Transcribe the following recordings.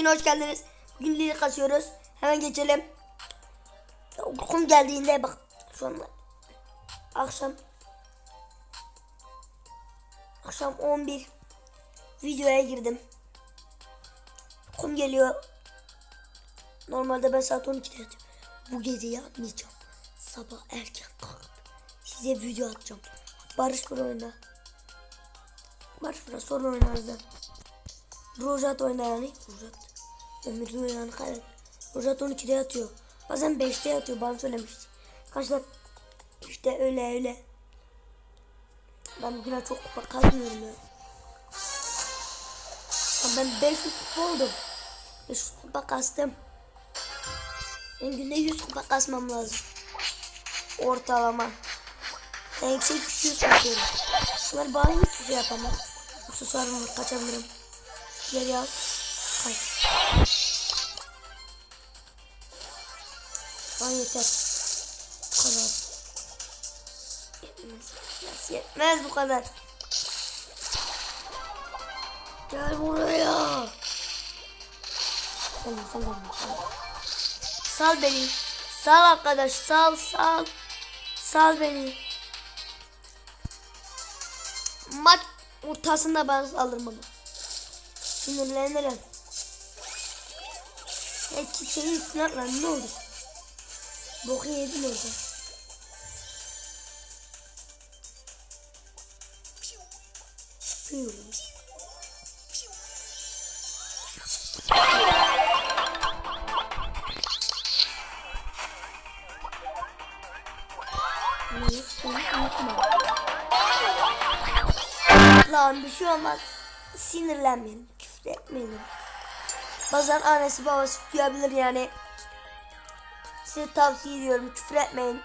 Yine hoş geldiniz. Bugün lili kasıyoruz. Hemen geçelim. Uykum geldiğinde bak şu an akşam akşam 11 videoya girdim. Uykum geliyor. Normalde ben saat 12'de yatıyorum. Bu gece yatmayacağım. Sabah erken kalkıp size video atacağım. Barış Pro oyna. Barış Pro sonra oynarız. Rojat oyna yani. Rojat. Ömür yani kaydet. Rojat 12'de yatıyor. Bazen 5'te yatıyor bana söylemiş. Arkadaşlar işte öyle öyle. Ben bugüne çok kupa kazmıyorum ya. Ama Ben 500 kupa oldum. 500 kupa kastım. Ben günde 100 kupa kasmam lazım. Ortalama. En yüksek 200 kasıyorum. Bunlar bana hiçbir şey yapamaz. Susarım kaçabilirim. Geri al. Yeter. Bu kadar. Yetmez. Yetmez. Yetmez bu kadar. Gel buraya. Sen sen sen. Sal beni. Sal arkadaş. Sal sal. Sal beni. Maç ortasında ben alırım onu. Sinirlenirim. Ya ki senin üstüne ne olur? Boku yedin orada. Piu. Lan bir şey olmaz. Sinirlenmeyin. Küfür etmeyin. Bazen annesi babası duyabilir yani. Size tavsiye ediyorum küfür etmeyin.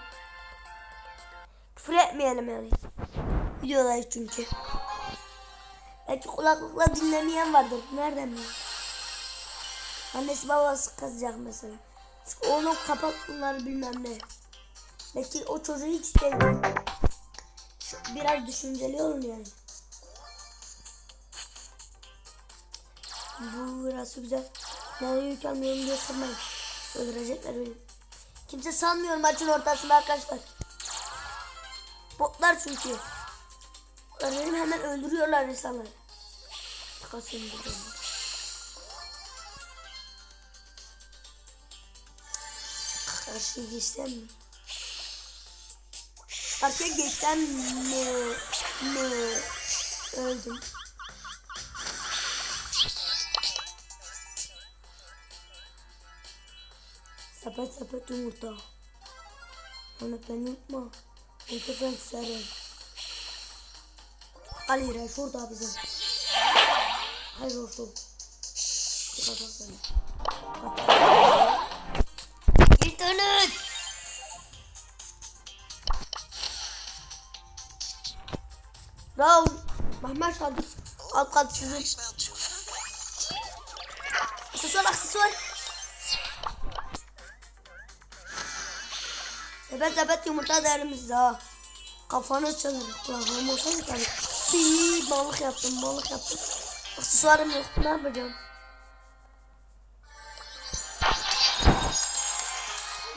Küfür etmeyelim yani. Videodayız çünkü. Belki kulaklıkla dinlemeyen vardır. Nereden bileyim? Annesi babası kızacak mesela. Çünkü oğlum kapat bunları bilmem ne. Belki o çocuğu hiç. Şu- Biraz düşünceli olun yani. Bu burası güzel. Nereye yükselmiyorum diye sormayın. Öldürecekler beni. Kimse sanmıyor maçın ortasında arkadaşlar. Botlar çünkü. Benim hemen öldürüyorlar insanları. Takasını buldum. Karşıya geçsem mi? Karşıya geçsem mi? Mi? Öldüm. Sepet sepet yumurta. Onu ben. Yumurta ben küserim. Ali Re şurada bizim. Hayır olsun. Et seni. İnternet. Raul. Mehmet Sadık. Alt kat sizin. Aksesuar aksesuar. Sepet sepet yumurta derimiz ha. Kafanı çalır. Kulağım olsaydı tabii. Bir balık yaptım balık yaptım. Aksesuarım yok ne yapacağım?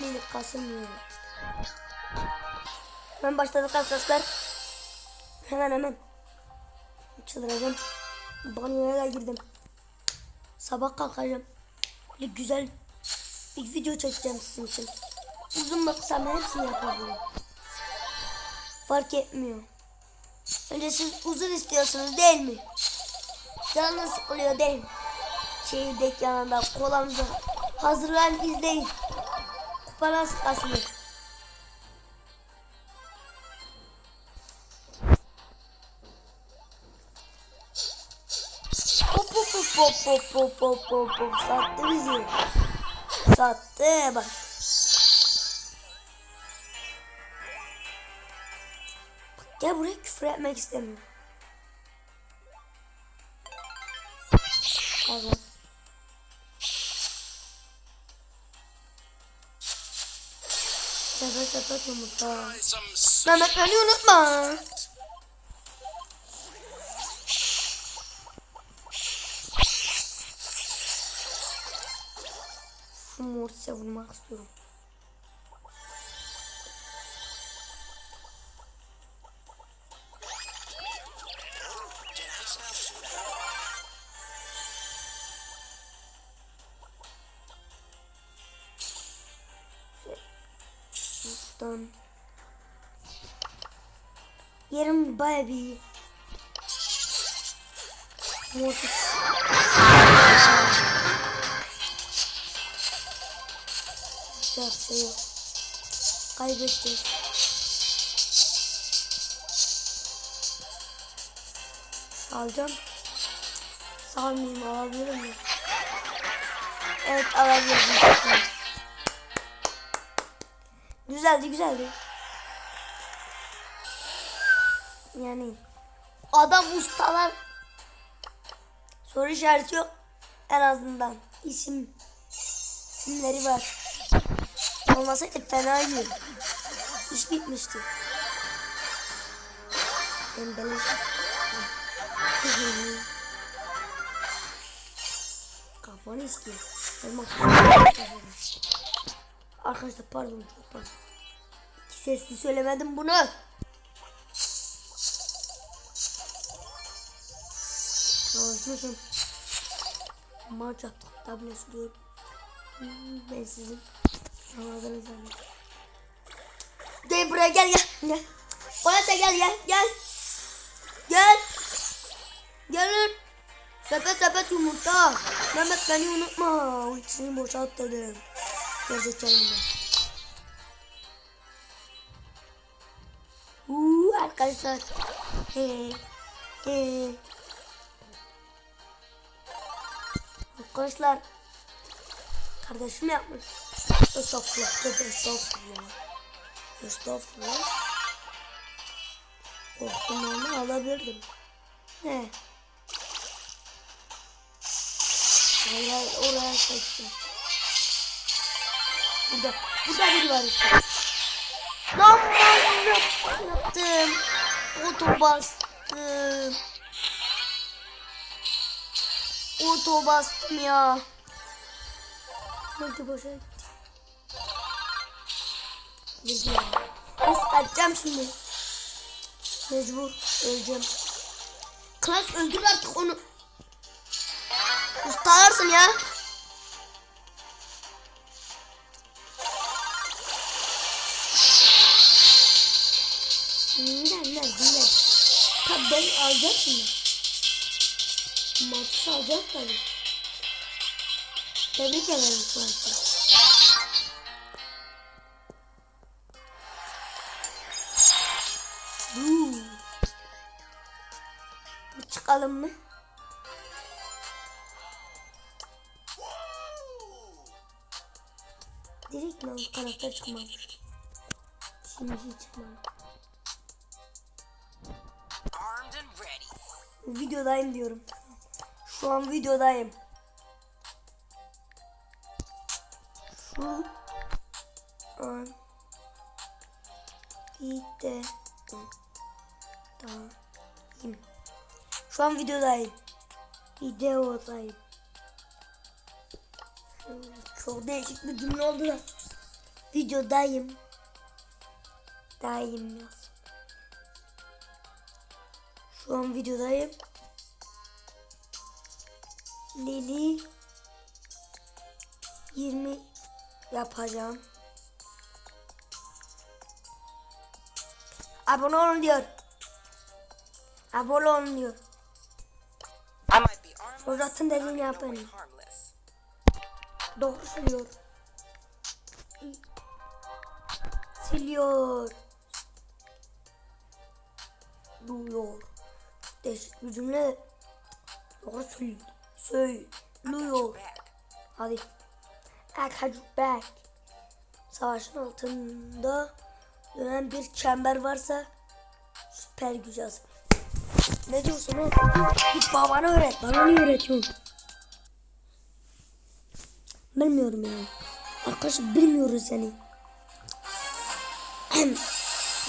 Minik kasılmıyor. Hemen başladık arkadaşlar. Hemen hemen. Çıldıracağım. Banyoya da girdim. Sabah kalkacağım. Böyle güzel bir video çekeceğim sizin için. Uzun mu kısa mı hepsini yapabiliyor. Fark etmiyor. Önce siz uzun istiyorsunuz değil mi? Canınız sıkılıyor değil mi? Çekirdek yanında kolamızı hazırlayın izleyin. Kupadan sıkasını. Hop hop hop hop hop hop hop hop sattı bizi. Sattı bak. Gel buraya küfür etmek istemiyorum. Pardon. Sepet sepet yumurta. Mehmet beni unutma. Mortis'e vurmak istiyorum. Şuradan. Yerim baya bir. Mortis. Şey yok. Kaybedeceğiz. Alacağım. Salmayayım alabilir miyim? Evet alabilirim. Güzeldi güzeldi. Yani adam ustalar soru işareti yok en azından isim isimleri var. Olmasaydı fenaydı. İş bitmişti. Ben beleş. Kafanı istiyor. Arkadaşlar pardon pardon. Sesli söylemedim bunu. Çalışmışım. Maç yaptık. Tablo sürüyorum. Hmm, Ben sizin anladınız hani. Gel buraya gel gel. Gel. Polise gel gel gel. Gel. Gelin. Sepet sepet yumurta. Mehmet beni unutma. Ultisini boşalt dedim. Gerizekalı ben. Uuu arkadaşlar. He. He. Arkadaşlar. Kardeşim yapmış. Estağfurullah. Tövbe estağfurullah. Estağfurullah. Korktum onu alabilirdim. Ne? Hayır hayır oraya kaçtım. Burada, burada biri var işte. Lan ben yap- yaptım. Oto bastım. Oto bastım ya. Multi boşa gitti. Nasıl kaçacağım şimdi? Mecbur öleceğim. Klas öldür artık onu. Ustalarsın ya. Alacağım şimdi. Maçı alacağım tabi. Tebrik ederim. Huu. Bir çıkalım mı? Direkt mi o karakter çıkmamış? Şimdi hiç çıkmamış. Videodayım diyorum. Şu an videodayım. Şu an videodayım. Şu an videodayım. Videodayım. Çok değişik bir cümle oldu da. Videodayım. Dayım yaz. Şu an videodayım. Lili 20 yapacağım. Abone olun diyor. Abone olun diyor. Fırat'ın dediğini yapın. Doğru söylüyor. Siliyor. Duyuyor. Değişik bir cümle. Doğru söylüyor. Söylüyor. Hadi. I got your back. Savaşın altında dönen bir çember varsa süper gücü hazır. Ne diyorsun oğlum? Git babana öğret. Bana niye öğretiyorsun? Bilmiyorum ya. Arkadaşlar bilmiyoruz seni.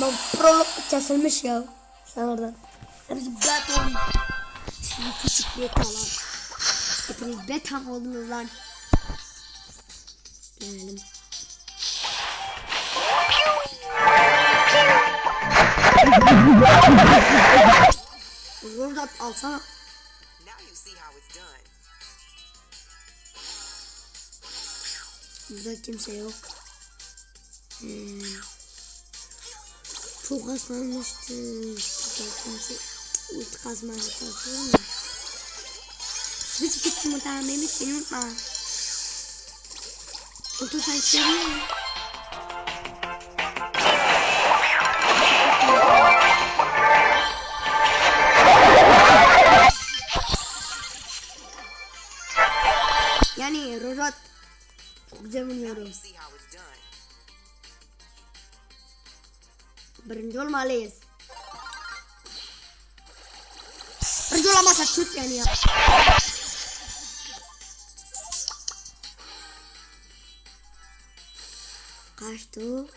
Lan prolog kesilmiş ya. Sen oradan. Hepsi olmuş. Şimdi küçük beta lan. Hepiniz beta mı oldunuz lan? Dönelim. Rozat alsana. Burada kimse yok. Hmm. Çok haslanmıştı. Burada kimse ulti kazmaya çalışıyor mu? Biz git yumurta Mehmet beni unutma. Ulti sen seviyor. Yani Rozat çok güzel oynuyorum. Birinci olmalıyız. Olamazsak tut yani ya. Kaçtı o?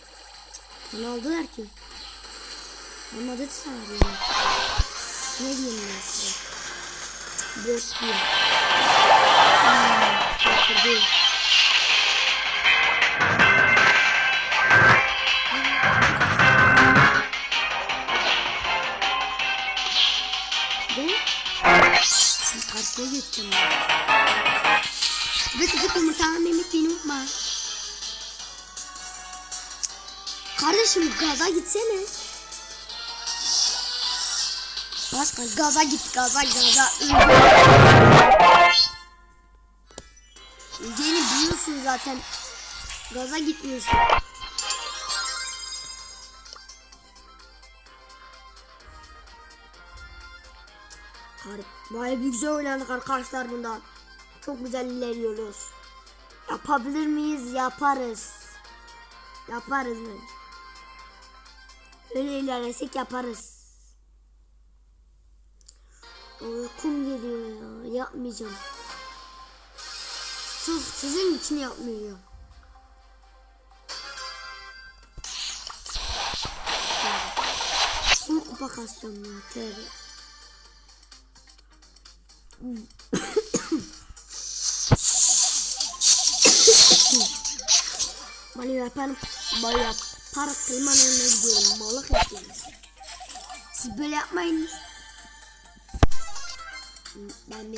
Ne oldular ki? Olmadı sana diyorum. Ne diyeyim ben size? Boş diyeyim. Hmm, karşıya geçeceğim ben. Ve sıkıp yumurtanı Mehmet beni unutma. Kardeşim gaza gitsene. Başka gaza git gaza gaza. Öleceğini biliyorsun zaten. Gaza gitmiyorsun. Vay bir güzel oynadık arkadaşlar bundan. Çok güzel ilerliyoruz. Yapabilir miyiz? Yaparız. Yaparız mı? Öyle ilerlesek yaparız. Uykum geliyor ya. Yapmayacağım. Sırf sizin için yapmayacağım. Full kupa kasacağım ya. Tövbe. Bana yaparım. Bana yapar kıyman önüne gidiyorum. Balık yapıyoruz. Siz böyle yapmayın. Ben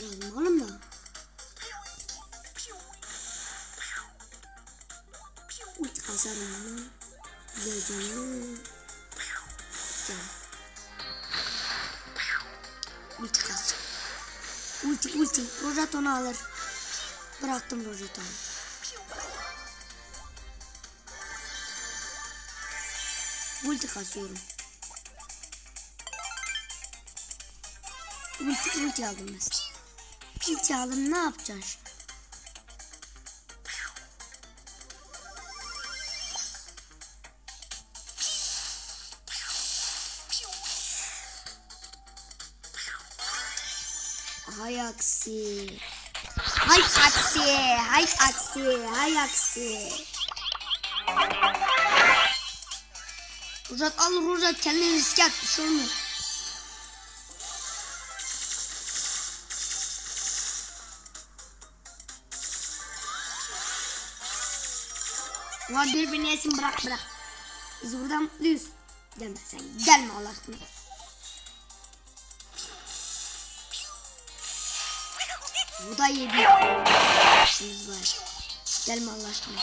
kasacağım. Ulti ulti. Rojat onu alır. Bıraktım Rojat onu. Ulti kasıyorum. Ulti, ulti aldım mesela. Ulti aldım ne yapacaksın? Aksi. Hay aksi. Hay aksi. Hay aksi. Ruzat al Ruzat kendini riske at bir şey olmuyor. Ulan birbirini yesin bırak bırak. Biz buradan mutluyuz. Gelme sen gelme Allah. Bu da yedi. İşimiz var. Gelme Allah aşkına.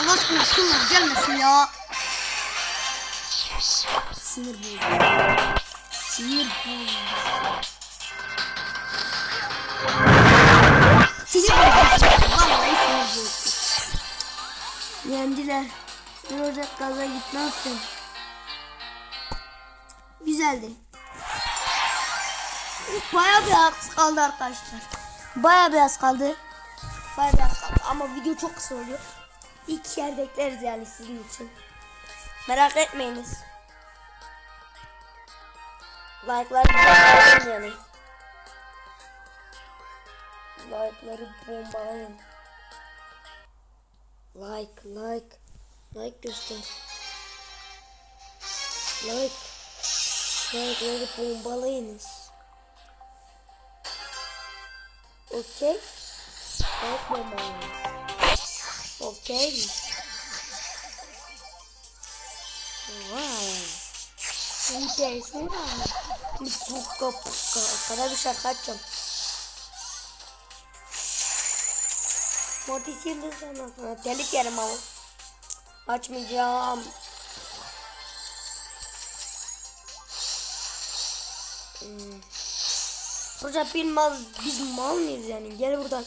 Allah aşkına şunlar gelmesin ya. Sinir bozucu. Sinir bozucu. Sinir bozucu. Vallahi sinir bozucu. Yendiler. Bir Ocak gaza git ne yaptın? Güzeldi. Bayağı bir az kaldı arkadaşlar. Bayağı biraz kaldı. Bayağı biraz kaldı ama video çok kısa oluyor. İlk yer bekleriz yani sizin için. Merak etmeyiniz. Like'lar bombalayın. Like'ları bombalayın. Like, like. Like göster. Like. Like'ları bombalayınız. Okey. Okey. Değilsin ama. Puka puka. Kadar bir şarkı açacağım. Mortis yıldız sana sana. Telif yerim ama. Açmayacağım. Hmm. Hoca bir mal, biz mal mıyız yani? Gel buradan.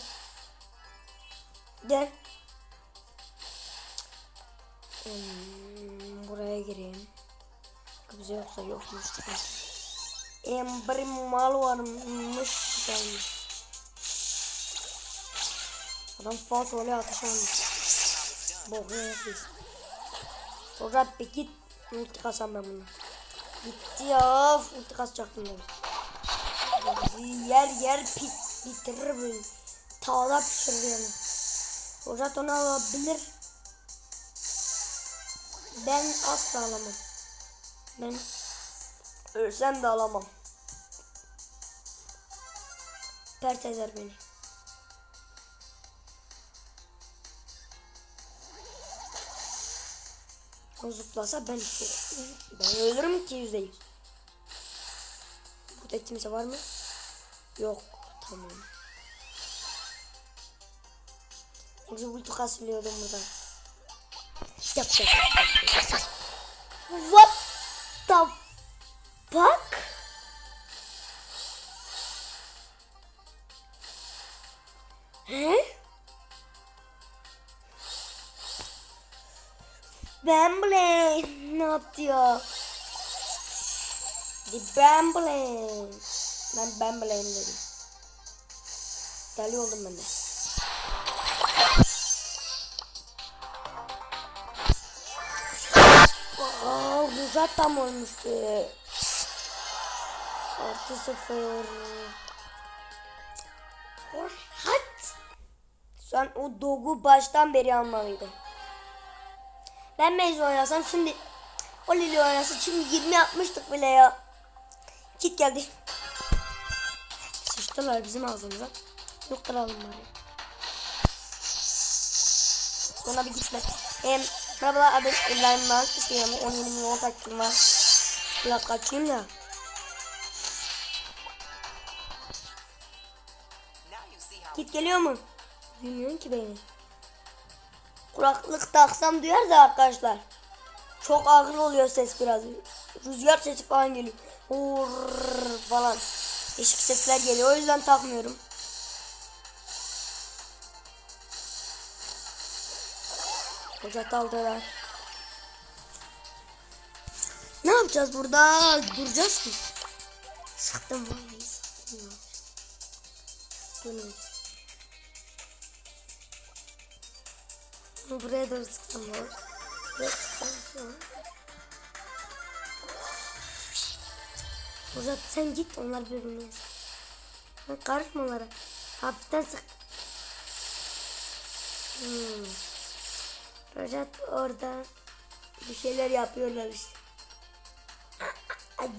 Gel. Hmm, buraya gireyim. Bize yoksa yokmuş. Ember mal varmış. Yani. Adam falso öyle ateş almış. Bokuyor biz. Hoca bir git. Ulti kasam ben bunu. Gitti ya. Ulti kasacaktım ben. Bizi yer yer pit bitirir böyle. Tavada pişirir yani. Hoca onu alabilir. Ben asla alamam. Ben ölsem de alamam. Pert eder beni. Zıplasa ben ben ölürüm ki yüzde yüz. Burada var mı? Yok. Tamam. Yoksa ulti kasılıyordum buradan. Yap yap. What the fuck? He? Bamble ne yaptı ya? The Bamble. Ben Bamble'yim dedim. Deli oldum ben de. Aa, güzel tam olmuştu. Artı sıfır. What? Sen o dogu baştan beri almalıydın. Ben mecbur oynasam şimdi o Lili oynasa şimdi 20 yapmıştık bile ya. Kit geldi. Sıçtılar bizim ağzımıza. Yok kralım bari. Sonra bir gitme. Hem merhabalar adım İbrahim Maz. Instagram'da 17 milyon takipçim var. Bir dakika açayım da. Kit geliyor mu? Bilmiyorum ki beni. Kulaklık taksam duyar da arkadaşlar. Çok ağır oluyor ses biraz. Rüzgar sesi falan geliyor. Hurr falan. Değişik sesler geliyor. O yüzden takmıyorum. Hoca daldılar. Ne yapacağız burada? Duracağız mı? Sıktım vallahi sıktım. Sıktım. Buraya doğru olur? Buraya sıksam Murat sen git onlar birbirine yesin. Karışma onlara. Hafiften sık. Hmm. Rojat orada bir şeyler yapıyorlar işte.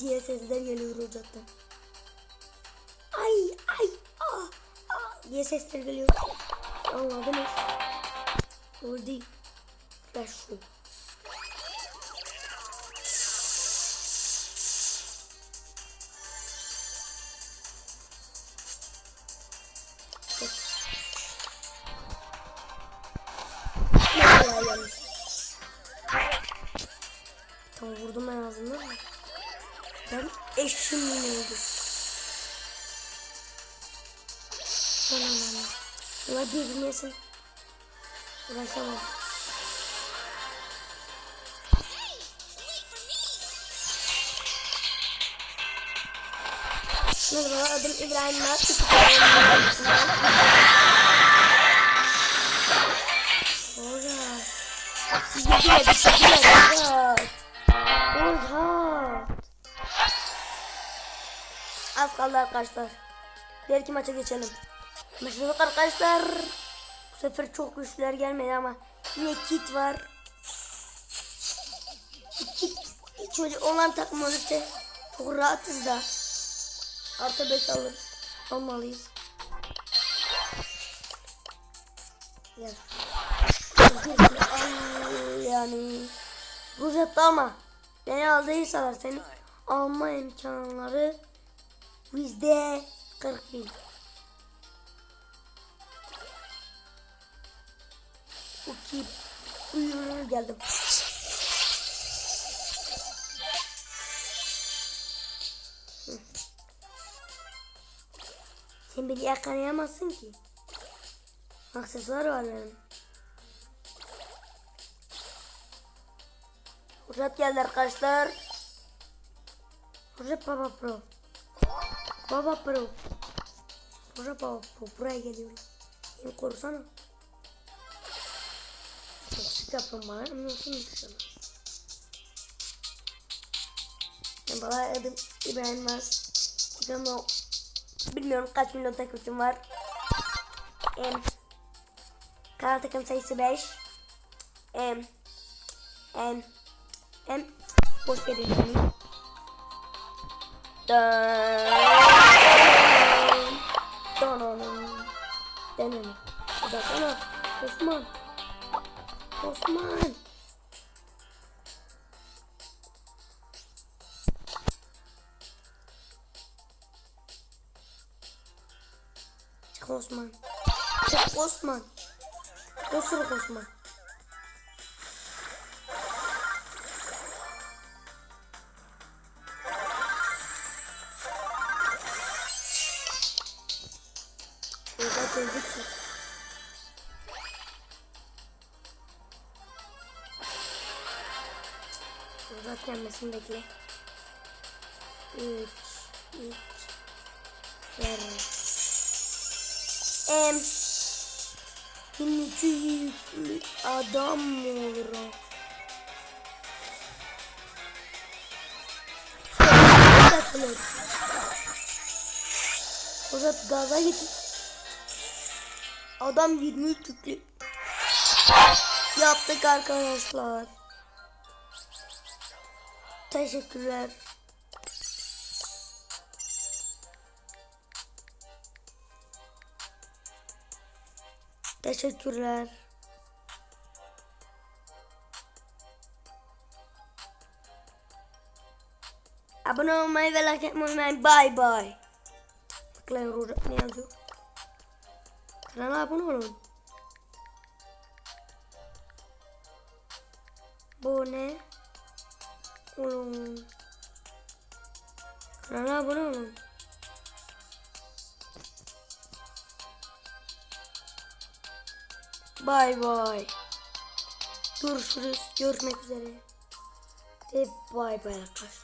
Diye sesler geliyor Rojat'tan. Ay ay ah, ah diye sesler geliyor. Anladınız? Değil. Ver şu. Birbirini yesin. Uğraşamam. Merhaba adım İbrahim Mert. Orada. Siz gidemedik, gidemedik. Orada. Az kaldı arkadaşlar. Diğer iki maça geçelim. Bak arkadaşlar. Bu sefer çok güçlüler gelmedi ama yine kit var. Kit çocuk olan takım olursa çok rahatız da. Artı 5 alır. Almalıyız. Gel. Al yani. Rujetta ama beni aldıysalar seni alma imkanları yüzde 40 bin. Okey. Buyurun geldim. Sen beni yakalayamazsın ki. Aksesuar var benim. Fırsat geldi arkadaşlar. Fırsat Baba Pro. Baba Pro. Fırsat Baba Pro. Buraya geliyorum. Beni korusana. Anlıyorsun inşallah. Ben bana adım İbrahim Maz. Instagram'da bilmiyorum kaç milyon takipçim var. Em, kanal takım sayısı 5. Em, em, em, boş verin beni. Dön. Dön. Dön. Odasana. Osman. Osman. Çık Osman. Çık Osman. Osuruk Osman. Burada öldü Burada gelmesini bekle. Üç, üç, ver. Em. Yüklü adam mı olur o? Uzat gaza git. Adam 23 yüklü. Yaptık arkadaşlar. Teşekkürler. Teşekkürler. Abone olmayı ve like etmeyi unutmayın. Bye bye. Tıklayın orada ne yazıyor? Kanala abone olun. Abone olun. Kanala abone olun. Bye bye. Görüşürüz. Görüşmek üzere. Ve bye bye arkadaşlar.